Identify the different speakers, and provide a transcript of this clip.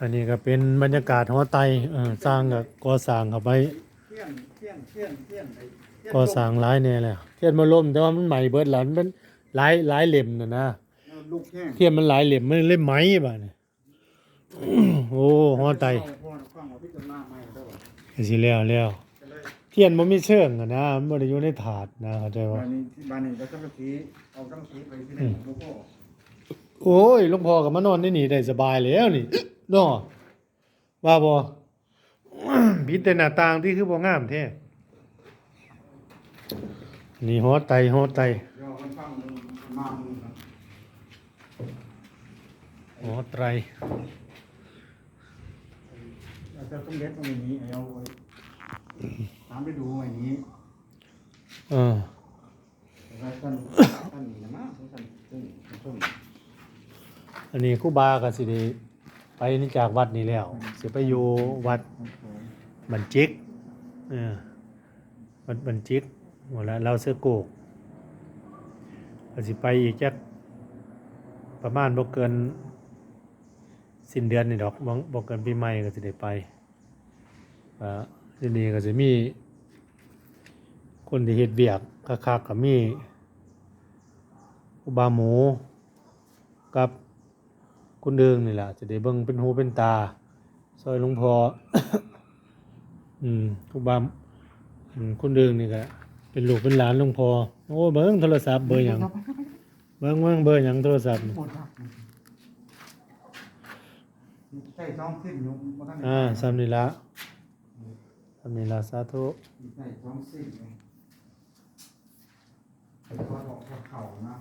Speaker 1: อันนี้ก็เป็นบรรยากาศหอไตเออสร้างก็ก่อสร้างเข้าไป
Speaker 2: เที่ยงเที่ยงเที่ยงเที่ยงไอ้เที่ยง
Speaker 1: ก่อสร้างหลายแน่แล้วเทียนมาล่มแต่ว่ามันใหม่เบิดหลันมันหลายหลายเหล่มน่ะนะ
Speaker 2: ลูกแห้ง
Speaker 1: เทียนมันหลายเหล่มมันเล่มไหมบ่าดนี่โอ้หอไต
Speaker 2: พ่อฟังว่าพิจารณาใหม่เด้อ
Speaker 1: ก็สิแล้วแล้ว
Speaker 2: ก็เลย
Speaker 1: เทียนบ่มีเชิงอะนะมันบ่ได้อยู่ในถาดนะเข้าใจว่า
Speaker 2: บ้านนี้ที่บ้านนี้เราต้องสีเอาต้องสีไปที่ไหนหลวงพ่อ
Speaker 1: โอ้ยหลวงพ่อก็มานอนในนี่ได้สบายแล้วนี่ เนาะว่าบ่พิดแต่หน้าต่างที่คือบ่งามแท้นี่หอไตหอไต
Speaker 2: เดี๋ยวคนฟังมันมามึงครับ
Speaker 1: หอไตร
Speaker 2: เราจะต้องเด็ดตรงนี้เอาไว้ตามไปดูไอ้นี้
Speaker 1: เออ
Speaker 2: แล้วท่านท่านนี่นะมั้งท่านซึ่งซึ่ง
Speaker 1: อันนี้ครูบาก็สิได้ ไปนี่จากวัดนี้แล้วสิไปอยู่วัดบันจิกเออวัดบันจิกหมดแล้วเราเสื้อโกกก็สิไปอีกจักประมาณบ่เกินสิ้นเดือนนี่ดอกบ่บ่เกินปีใหม่ก็สิได้ไปอ่าทีนี้ก็สิมี คนที่เฮ็ดเวียกคักๆก็มีอุบาหมูกับ คุณเดิงนี่แหละจะได้เบิ่งเป็นหูเป็นตา ซอยหลวงพออืมอุบาอืมคุณเดิงนี่ก็เป็นลูกเป็นหลานหลวงพอโอ้เบิ่งโทรศัพท์เบอร์หยังเบิ่งเบิ่งเบอร์หยังโทรศัพท์นี่
Speaker 2: หมดครับใช่ท้องสิ้นอยู่บ่ทันได้
Speaker 1: อ่าสามนี่ละสามนี่ละสาธุ
Speaker 2: ใช่ท้องสิ้นเลยขอบอกว่าเข่านะ